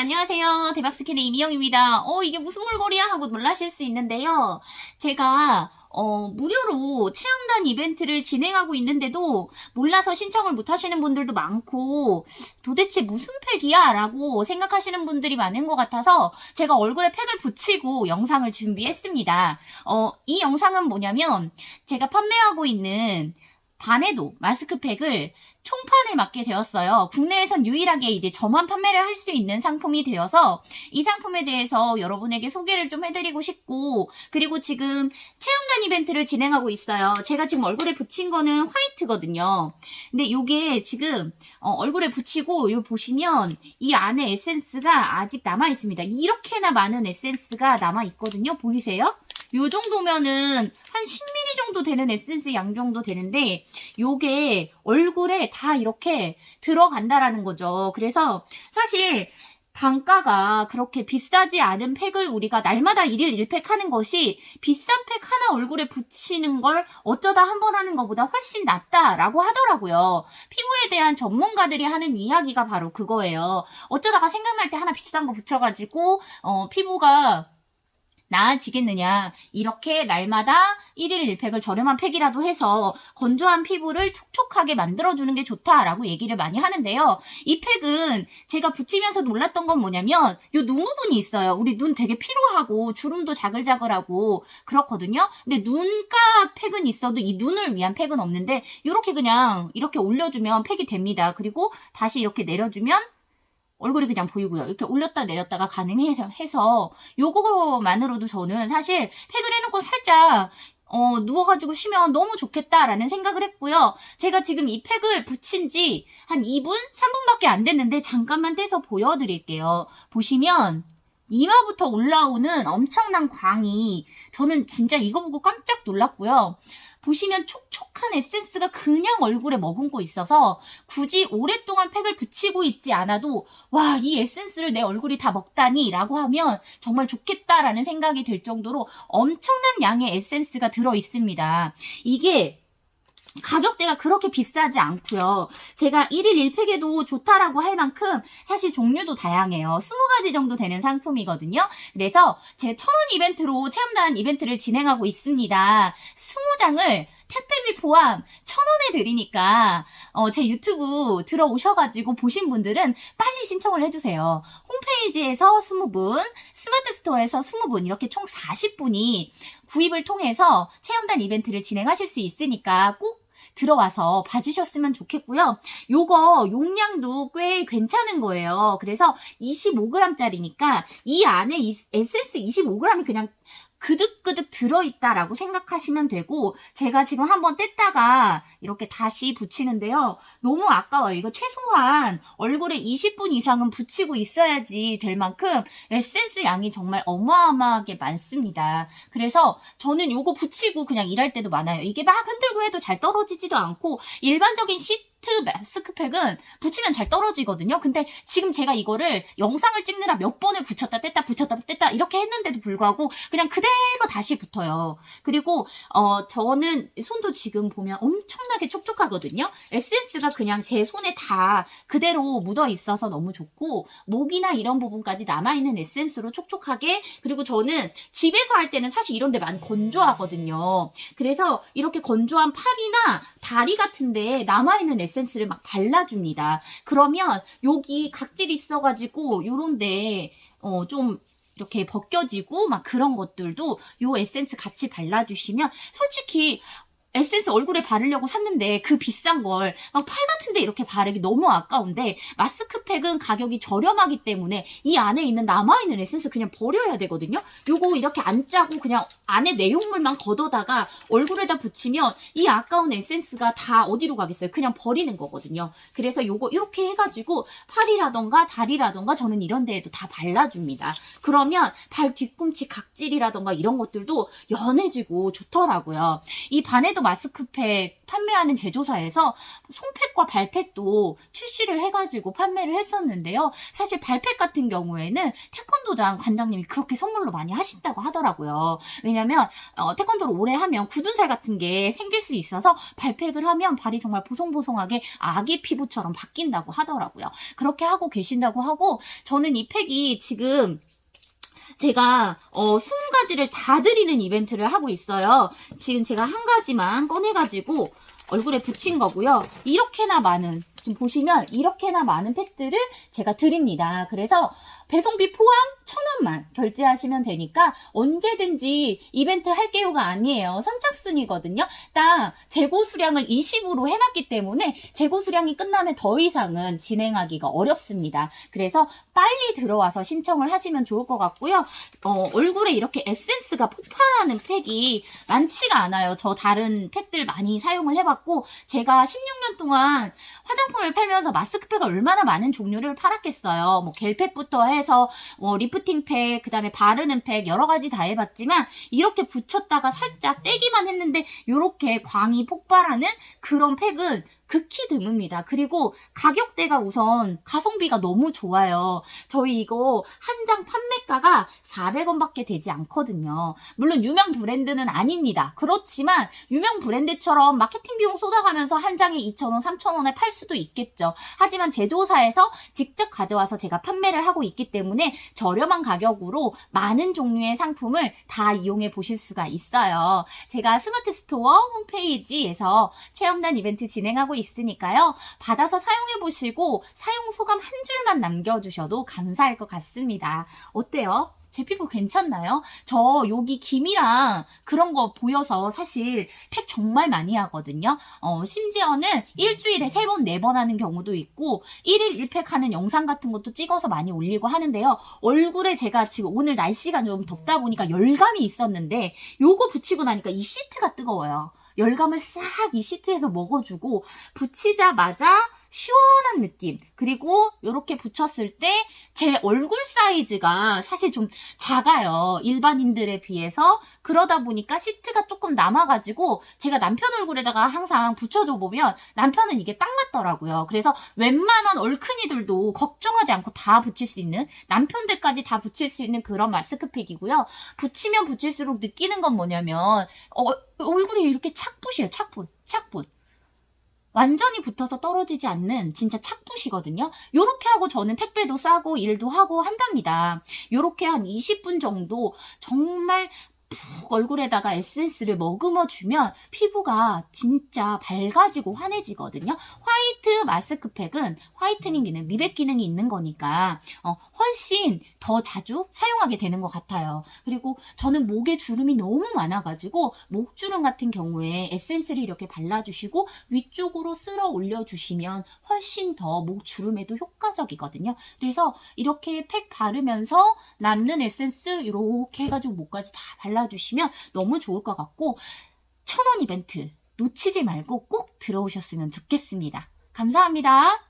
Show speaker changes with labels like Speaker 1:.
Speaker 1: 안녕하세요. 대박스캔의 이미영입니다. 어, 이게 무슨 물건이야? 하고 놀라실 수 있는데요. 제가, 어, 무료로 체험단 이벤트를 진행하고 있는데도 몰라서 신청을 못 하시는 분들도 많고, 도대체 무슨 팩이야? 라고 생각하시는 분들이 많은 것 같아서 제가 얼굴에 팩을 붙이고 영상을 준비했습니다. 어, 이 영상은 뭐냐면, 제가 판매하고 있는 반에도 마스크팩을 총판을 맡게 되었어요. 국내에선 유일하게 이제 저만 판매를 할 수 있는 상품이 되어서 이 상품에 대해서 여러분에게 소개를 좀 해드리고 싶고 그리고 지금 체험단 이벤트를 진행하고 있어요. 제가 지금 얼굴에 붙인 거는 화이트거든요. 근데 요게 지금 어, 얼굴에 붙이고 요 보시면 이 안에 에센스가 아직 남아 있습니다. 이렇게나 많은 에센스가 남아 있거든요. 보이세요? 요 정도면은 한 10ml 정도 되는 에센스 양 정도 되는데 요게 얼굴에 다 이렇게 들어간다라는 거죠. 그래서 사실 단가가 그렇게 비싸지 않은 팩을 우리가 날마다 1일 1팩 하는 것이 비싼 팩 하나 얼굴에 붙이는 걸 어쩌다 한 번 하는 것보다 훨씬 낫다라고 하더라고요. 피부에 대한 전문가들이 하는 이야기가 바로 그거예요. 어쩌다가 생각날 때 하나 비싼 거 붙여가지고 어, 피부가 나아지겠느냐. 이렇게 날마다 1일 1팩을 저렴한 팩이라도 해서 건조한 피부를 촉촉하게 만들어주는 게 좋다라고 얘기를 많이 하는데요. 이 팩은 제가 붙이면서 놀랐던 건 뭐냐면 요눈 부분이 있어요. 우리 눈 되게 피로하고 주름도 자글자글하고 그렇거든요. 근데 눈가 팩은 있어도 이 눈을 위한 팩은 없는데 이렇게 그냥 이렇게 올려주면 팩이 됩니다. 그리고 다시 이렇게 내려주면 얼굴이 그냥 보이고요. 이렇게 올렸다 내렸다가 가능해서 해서 요거만으로도 저는 사실 팩을 해놓고 살짝 어, 누워가지고 쉬면 너무 좋겠다라는 생각을 했고요. 제가 지금 이 팩을 붙인 지 한 2분? 3분밖에 안 됐는데 잠깐만 떼서 보여드릴게요. 보시면 이마부터 올라오는 엄청난 광이 저는 진짜 이거 보고 깜짝 놀랐고요. 보시면 촉촉한 에센스가 그냥 얼굴에 머금고 있어서 굳이 오랫동안 팩을 붙이고 있지 않아도 와, 이 에센스를 내 얼굴이 다 먹다니 라고 하면 정말 좋겠다라는 생각이 들 정도로 엄청난 양의 에센스가 들어 있습니다. 이게 가격대가 그렇게 비싸지 않고요. 제가 1일 1팩에도 좋다라고 할 만큼 사실 종류도 다양해요. 20가지 정도 되는 상품이거든요. 그래서 제 천원 이벤트로 체험단 이벤트를 진행하고 있습니다. 20장을 택배비 포함 천 원에 드리니까 어, 제 유튜브 들어오셔가지고 보신 분들은 빨리 신청을 해주세요. 홈페이지에서 20분, 스마트 스토어에서 20분 이렇게 총 40분이 구입을 통해서 체험단 이벤트를 진행하실 수 있으니까 꼭 들어와서 봐주셨으면 좋겠고요. 요거 용량도 꽤 괜찮은 거예요. 그래서 25g짜리니까 이 안에 이 에센스 25g이 그냥 그득그득 들어있다라고 생각하시면 되고 제가 지금 한번 뗐다가 이렇게 다시 붙이는데요. 너무 아까워요. 이거 최소한 얼굴에 20분 이상은 붙이고 있어야지 될 만큼 에센스 양이 정말 어마어마하게 많습니다. 그래서 저는 요거 붙이고 그냥 일할 때도 많아요. 이게 막 흔들고 해도 잘 떨어지지도 않고 일반적인 시트 마스크팩은 붙이면 잘 떨어지거든요. 근데 지금 제가 이거를 영상을 찍느라 몇 번을 붙였다 뗐다 붙였다 뗐다 이렇게 했는데도 불구하고 그냥 그대로 다시 붙어요. 그리고 어 저는 손도 지금 보면 엄청나게 촉촉하거든요. 에센스가 그냥 제 손에 다 그대로 묻어 있어서 너무 좋고 목이나 이런 부분까지 남아 있는 에센스로 촉촉하게 그리고 저는 집에서 할 때는 사실 이런 데 많이 건조하거든요. 그래서 이렇게 건조한 팔이나 다리 같은데 남아 있는 에센스를 막 발라줍니다. 그러면 여기 각질이 있어가지고 요런데 어 좀 이렇게 벗겨지고 막 그런 것들도 요 에센스 같이 발라주시면 솔직히 에센스 얼굴에 바르려고 샀는데 그 비싼 걸 막 팔 같은데 이렇게 바르기 너무 아까운데 마스크팩은 가격이 저렴하기 때문에 이 안에 있는 남아있는 에센스 그냥 버려야 되거든요. 요거 이렇게 안 짜고 그냥 안에 내용물만 걷어다가 얼굴에다 붙이면 이 아까운 에센스가 다 어디로 가겠어요? 그냥 버리는 거거든요. 그래서 요거 이렇게 해가지고 팔이라던가 다리라던가 저는 이런 데에도 다 발라줍니다. 그러면 발 뒤꿈치 각질이라던가 이런 것들도 연해지고 좋더라고요. 이 반에도 마스크팩 판매하는 제조사에서 손팩과 발팩도 출시를 해가지고 판매를 했었는데요. 사실 발팩 같은 경우에는 태권도장 관장님이 그렇게 선물로 많이 하신다고 하더라고요. 왜냐면 어, 태권도를 오래 하면 굳은 살 같은 게 생길 수 있어서 발팩을 하면 발이 정말 보송보송하게 아기 피부처럼 바뀐다고 하더라고요. 그렇게 하고 계신다고 하고 저는 이 팩이 지금 제가 어 20가지를 다 드리는 이벤트를 하고 있어요. 지금 제가 한 가지만 꺼내가지고 얼굴에 붙인 거고요. 이렇게나 많은 지금 보시면 이렇게나 많은 팩들을 제가 드립니다. 그래서 배송비 포함 천 원만 결제하시면 되니까 언제든지 이벤트 할게요가 아니에요. 선착순이거든요. 딱 재고 수량을 20으로 해놨기 때문에 재고 수량이 끝나면 더 이상은 진행하기가 어렵습니다. 그래서 빨리 들어와서 신청을 하시면 좋을 것 같고요. 어, 얼굴에 이렇게 에센스가 폭발하는 팩이 많지가 않아요. 저 다른 팩들 많이 사용을 해봤고 제가 16년 동안 화장품을 팔면서 마스크팩을 얼마나 많은 종류를 팔았겠어요. 뭐 겔팩부터 해서 뭐 리프팅 팩, 그 다음에 바르는 팩 여러 가지 다 해봤지만 이렇게 붙였다가 살짝 떼기만 했는데 이렇게 광이 폭발하는 그런 팩은 극히 드뭅니다. 그리고 가격대가 우선 가성비가 너무 좋아요. 저희 이거 한 장 판매가가 400원밖에 되지 않거든요. 물론 유명 브랜드는 아닙니다. 그렇지만 유명 브랜드처럼 마케팅 비용 쏟아가면서 한 장에 2,000원, 3,000원에 팔 수도 있겠죠. 하지만 제조사에서 직접 가져와서 제가 판매를 하고 있기 때문에 저렴한 가격으로 많은 종류의 상품을 다 이용해 보실 수가 있어요. 제가 스마트 스토어 홈페이지에서 체험단 이벤트 진행하고 있으니까요. 받아서 사용해 보시고 사용 소감 한 줄만 남겨주셔도 감사할 것 같습니다. 어때요? 제 피부 괜찮나요? 저 여기 김이랑 그런 거 보여서 사실 팩 정말 많이 하거든요. 어, 심지어는 일주일에 세 번, 네 번 하는 경우도 있고 1일 1팩 하는 영상 같은 것도 찍어서 많이 올리고 하는데요. 얼굴에 제가 지금 오늘 날씨가 좀 덥다 보니까 열감이 있었는데 요거 붙이고 나니까 이 시트가 뜨거워요. 열감을 싹 이 시트에서 먹어주고 붙이자마자 시원한 느낌. 그리고 이렇게 붙였을 때 제 얼굴 사이즈가 사실 좀 작아요. 일반인들에 비해서. 그러다 보니까 시트가 조금 남아가지고 제가 남편 얼굴에다가 항상 붙여줘 보면 남편은 이게 딱 맞더라고요. 그래서 웬만한 얼큰이들도 걱정하지 않고 다 붙일 수 있는 남편들까지 다 붙일 수 있는 그런 마스크팩이고요. 붙이면 붙일수록 느끼는 건 뭐냐면 어, 얼굴이 이렇게 착붙이에요. 착붙 착붙 완전히 붙어서 떨어지지 않는 진짜 착붙이거든요. 요렇게 하고 저는 택배도 싸고 일도 하고 한답니다. 요렇게 한 20분 정도 정말 푹 얼굴에다가 에센스를 머금어 주면 피부가 진짜 밝아지고 환해지거든요. 화이트 마스크팩은 화이트닝 기능, 미백 기능이 있는 거니까 어, 훨씬 더 자주 사용하게 되는 것 같아요. 그리고 저는 목에 주름이 너무 많아가지고 목주름 같은 경우에 에센스를 이렇게 발라주시고 위쪽으로 쓸어 올려주시면 훨씬 더 목주름에도 효과적이거든요. 그래서 이렇게 팩 바르면서 남는 에센스 이렇게 해가지고 목까지 다 발 라주시면 너무 좋을 것 같고 천원 이벤트 놓치지 말고 꼭 들어오셨으면 좋겠습니다. 감사합니다.